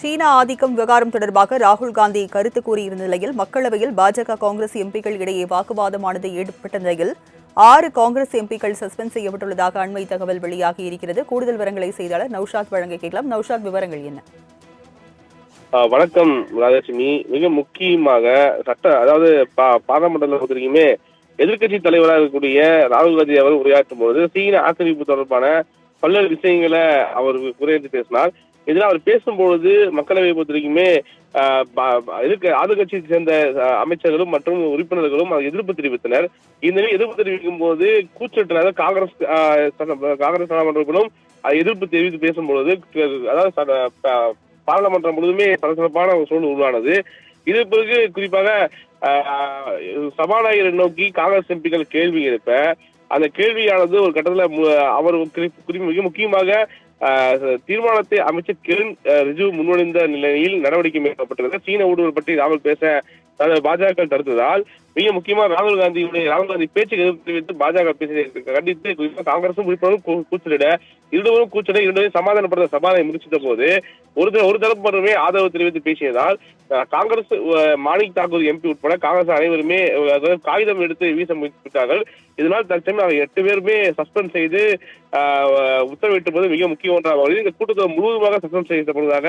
சீனா ஆதிக்கம் விவகாரம் தொடர்பாக ராகுல் காந்தி கருத்து கூறியிருந்த நிலையில் மக்களவையில் பாஜக காங்கிரஸ் எம்பிக்கள் இடையே வாக்குவாதமானது ஏற்பட்ட நிலையில் ஆறு காங்கிரஸ் எம்பிக்கள் சஸ்பெண்ட் செய்யப்பட்டுள்ளதாக அண்மை தகவல் வெளியாகி இருக்கிறது. கூடுதல் விவரங்களை செய்தியாளர் நௌஷாத் வழங்க கேட்கலாம். நௌஷாத் விவரங்கள் என்ன? வணக்கம் ராஜலட்சுமி. மிக முக்கியமாக சட்ட அதாவது பா- பாராளுமன்றத்தில் பொறுத்தவரைக்குமே எதிர்க்கட்சி தலைவராக இருக்கக்கூடிய ராகுல் காந்தி அவர் உரையாற்றும் போது சீன ஆக்கிரமிப்பு தொடர்பான பல்வேறு விஷயங்களை அவர் குறைந்து பேசினார். இதில் அவர் பேசும்பொழுது மக்களவை பொறுத்தவரைக்குமே ஆ, பா- பா- எதிர்க்க ஆளுங்கட்சியை சேர்ந்த அமைச்சர்களும் மற்றும் உறுப்பினர்களும் அது எதிர்ப்பு தெரிவித்தனர். இந்த நிலையில் எதிர்ப்பு தெரிவிக்கும் போது கூச்சலிட்டனர். காங்கிரஸ் காங்கிரஸ் நாடாளுமன்றங்களும் எதிர்ப்பு தெரிவித்து பேசும்பொழுது அதாவது பாராளுமன்றம் முழுதுமே சலசலப்பான ஒரு சூழல் உருவானது. இது பிறகு குறிப்பாக ஆஹ், சபாநாயகரை நோக்கி காங்கிரஸ் எம்பிக்கள் கேள்வி எழுப்ப அந்த கேள்வியானது ஒரு கட்டத்துல அவர் குறி- மிக முக்கியமாக தீர்மானத்தை அமைச்சர் கிரண் ரிஜு முன்வடைந்த நிலையில் நடவடிக்கை மேற்கொள்ளப்பட்டது சீன ஊடுருவல் பற்றி ராகுல் பேச பாஜக தடுத்ததால் மிக முக்கியமா ராகுல் காந்தியுடைய ராகுல் காந்தி பேச்சுக்கு எதிர்ப்பு தெரிவித்து பாஜக பேசியதை கண்டித்து குறிப்பா காங்கிரசும் உறுப்பினரும் கூச்சலிட இருவரும் கூச்சலிட இருவரையும் சமாதானப்படுத்த சபாவை முடிச்சிட்ட போது ஒரு ஒரு தரப்பு மட்டுமே ஆதரவு தெரிவித்து பேசியதால் காங்கிரஸ் மாணிக் தாக்கூர் எம்பி உட்பட காங்கிரஸ் அனைவருமே காகிதம் எடுத்து வீச முயற்சித்தார்கள். இதனால் தற்சமயம் அவர் எட்டு பேருமே சஸ்பெண்ட் செய்து உத்தரவிட்டு உத்தரவிட்டிருப்பது மிக முக்கிய ஒன்றாக இந்த கூட்டத்தொடர் முழுவதுமாக சஸ்பெண்ட் செய்யப்படுவதாக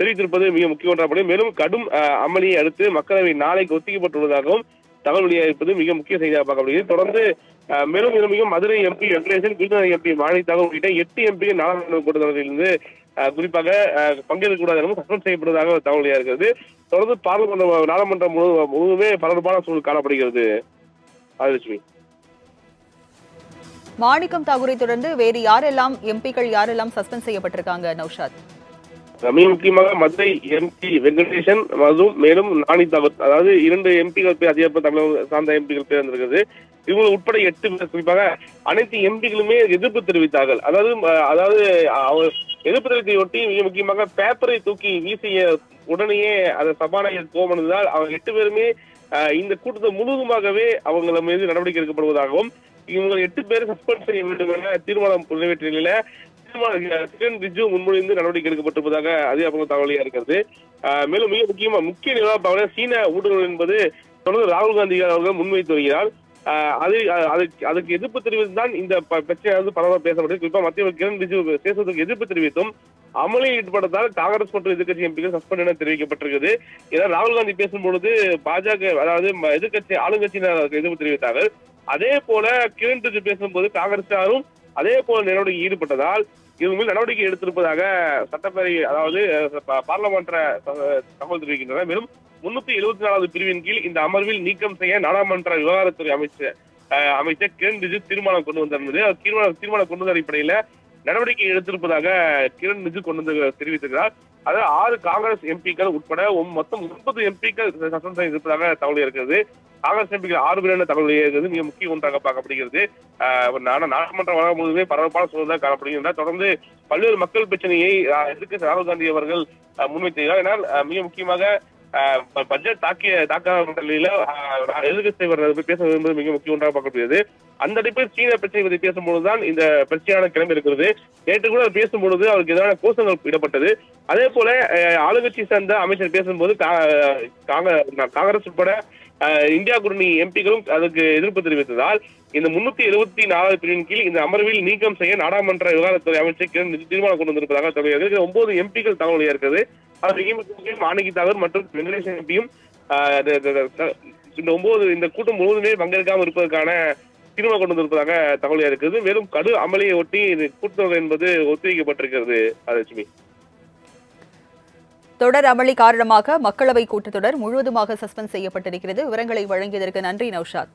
தெரிவித்திருப்பது மிக முக்கிய ஒன்றாக மேலும் கடும் அமளியை அடுத்து மக்களவை நாளைக்கு ஒத்திக்கப்பட்டுள்ளதாகவும் தகவல் வெளியாகிருப்பது மிக முக்கிய செய்தியாக பார்க்கப்படுகிறது தொடர்ந்து மேலும் மேலும் மிக மதுரை எம்பி வெங்கடேசன் விருதுநகர் எம்பி மாணிக் உள்ளிட்ட எட்டு எம்பிகள் நாடாளுமன்ற கூட்டத்தொடரிலிருந்து குறிப்பாக பங்கேற்கக்கூடாது எனவும் சஸ்பெண்ட் செய்யப்படுவதாக ஒரு தகவல் இருக்கிறது தொடர்ந்து பாராளுமன்ற நாடாளுமன்றம் முழு- முழுவதுமே பரபரப்பான சூழல் காணப்படுகிறது. ஆதிலட்சுமி. மாணிக்கம் தாகூரை தொடர்ந்து வேறு யாரெல்லாம் எம்பிக்கள் யாரெல்லாம் சஸ்பெண்ட் செய்யப்பட்டிருக்காங்க நௌஷாத்? மிக முக்கியமாக மதுரை எம்பி வெங்கடேசன் மது மேலும் நாணி தாக்கூர் அதாவது இரண்டு எம்பிகள் பேர் அதிகப்ப தமிழக சார்ந்த எம்பிகள் பேர் வந்திருக்கிறது இவங்க உட்பட எட்டு பேர் குறிப்பாக அனைத்து எம்பிகளுமே எதிர்ப்பு தெரிவித்தார்கள். அதாவது அதாவது அவர் எதிர்ப்பு தெரிவித்தையொட்டி மிக முக்கியமாக பேப்பரை தூக்கி வீசிய உடனேயே அதை சபாநாயகர் கோமனதால் அவங்க எட்டு பேருமே இந்த கூட்டத்தை முழுவதுமாகவே அவங்கள மீது நடவடிக்கை எடுக்கப்படுவதாகவும் இவங்க எட்டு பேரை சஸ்பெண்ட் செய்ய வேண்டும் என தீர்மானம் நிறைவேற்றிய நிலையில கிரண் ரிஜு முன்மொழிந்து நடவடிக்கை எடுக்கப்பட்டிருப்பதாக அதிகாரப்பூர்வ தகவலியா இருக்கிறது. மேலும் மிக முக்கியமா முக்கிய நிலவரப்பாக சீன ஊடுருவல் என்பது தொடர்ந்து ராகுல் காந்தி அவர்கள் முன்வைத்து வருகிறார். அது அதுக்கு அதுக்கு எதிர்ப்பு தெரிவித்து தான் இந்த பிரச்சனையானது வந்து பரவலாக பேசப்பட்டது. குறிப்பா மத்திய கிரண் ரிஜிஜு பேசுவதற்கு எதிர்ப்பு தெரிவித்தும் அமளியில் ஈடுபட்டதால் காங்கிரஸ் மற்றும் எதிர்கட்சி எம்பிக்கள் சஸ்பெண்ட் என தெரிவிக்கப்பட்டிருக்கிறது ஏன்னா ராகுல் காந்தி பேசும்பொழுது பாஜக அதாவது எதிர்கட்சி ஆளுங்கட்சியினர் எதிர்ப்பு தெரிவித்தார்கள். அதே போல கிரண் ரிஜிஜு பேசும்போது காங்கிரசாரும் அதே போல நடவடிக்கை ஈடுபட்டதால் இவங்க நடவடிக்கை எடுத்திருப்பதாக சட்டப்பேரவை அதாவது அஹ், பாராளுமன்ற தகவல் தெரிவிக்கின்றன. மேலும் முன்னூத்தி எழுபத்தி நாலாவது பிரிவின் கீழ் இந்த அமர்வில் நீக்கம் செய்ய நாடாளுமன்ற விவகாரத்துறை அமைச்சர் அமைச்சர் கிரண் ரிஜிஜு தீர்மானம் கொண்டு வந்திருந்தது தீர்மானம் தீர்மானம் கொண்டு வந்த அடிப்படையில நடவடிக்கை எடுத்திருப்பதாக கிரண் ரிஜிஜு கொண்டு வந்து தெரிவித்திருக்கிறார். அதாவது ஆறு காங்கிரஸ் எம்பிக்கள் உட்பட மொத்தம் ஒன்பது எம்பிக்கள் சஸ்பெண்ட் இருப்பதாக தகவல் இருக்கிறது. காங்கிரஸ் எம்பிக்கள் ஆறு பேர் தகவல் இருக்கிறது மிக முக்கிய ஒன்றாக பார்க்கப்படுகிறது. ஆஹ் நாடா நாடாளுமன்ற வளம் பரபரப்பான சூழலாக காணப்படுகின்றன. தொடர்ந்து பல்வேறு மக்கள் பிரச்சனையை ஆஹ், எதிர்க்கட்சி ராகுல் காந்தி அவர்கள் முன்வைத்திருக்கிறார். ஏன்னால் மிக முக்கியமாக பட்ஜெட் தாக்கிய தாக்காத நிலையில ஆஹ், எதிர்க்கட்சி தலைவர் பேச விரும்புவது மிக முக்கிய ஒன்றாக பார்க்கப்படுகிறது அந்த அடிப்படையில் சீன பிரச்சனை பற்றி பேசும்பொழுதுதான் இந்த பிரச்சனையான கிளம்பி இருக்கிறது. நேற்று கூட பேசும்பொழுது அவருக்கு எதிரான கோஷங்கள் இடப்பட்டது. அதே போல ஆஹ், ஆளுங்கட்சி சேர்ந்த அமைச்சர் பேசும்போது கா- காங்கிரஸ் உட்பட இந்தியா கூட்டணி எம்பிக்களும் அதுக்கு எதிர்ப்பு தெரிவித்ததால் இந்த முன்னூத்தி எழுபத்தி நாலாவது பிரிவின் கீழ் இந்த அமர்வில் நீக்கம் செய்ய நாடாளுமன்ற விவகாரத்துறை அமைச்சர் கிரண் தீர்மானம் கொண்டு வந்திருப்பதாக தகவல் ஒன்பது எம்பிக்கள் தகவல் இருக்கிறது அது மாணிக்கி தாகூர் மற்றும் வெங்கடேசன் எம்பியும் இந்த- இந்த- ஒன்பது இந்த கூட்டம் முழுவதுமே பங்கேற்காமல் இருப்பதற்கான தீர்மானம் கொண்டு வந்திருப்பதாக தகவல் இருக்குது மேலும் கடு அமளியை ஒட்டி இந்த கூட்டத்தொடர் என்பது ஒத்திவைக்கப்பட்டிருக்கிறது லட்சுமி தொடர் அமளி காரணமாக மக்களவை கூட்டத்தொடர் முழுவதுமாக சஸ்பெண்ட் செய்யப்பட்டிருக்கிறது. விவரங்களை வழங்கியதற்கு நன்றி நௌஷாத்.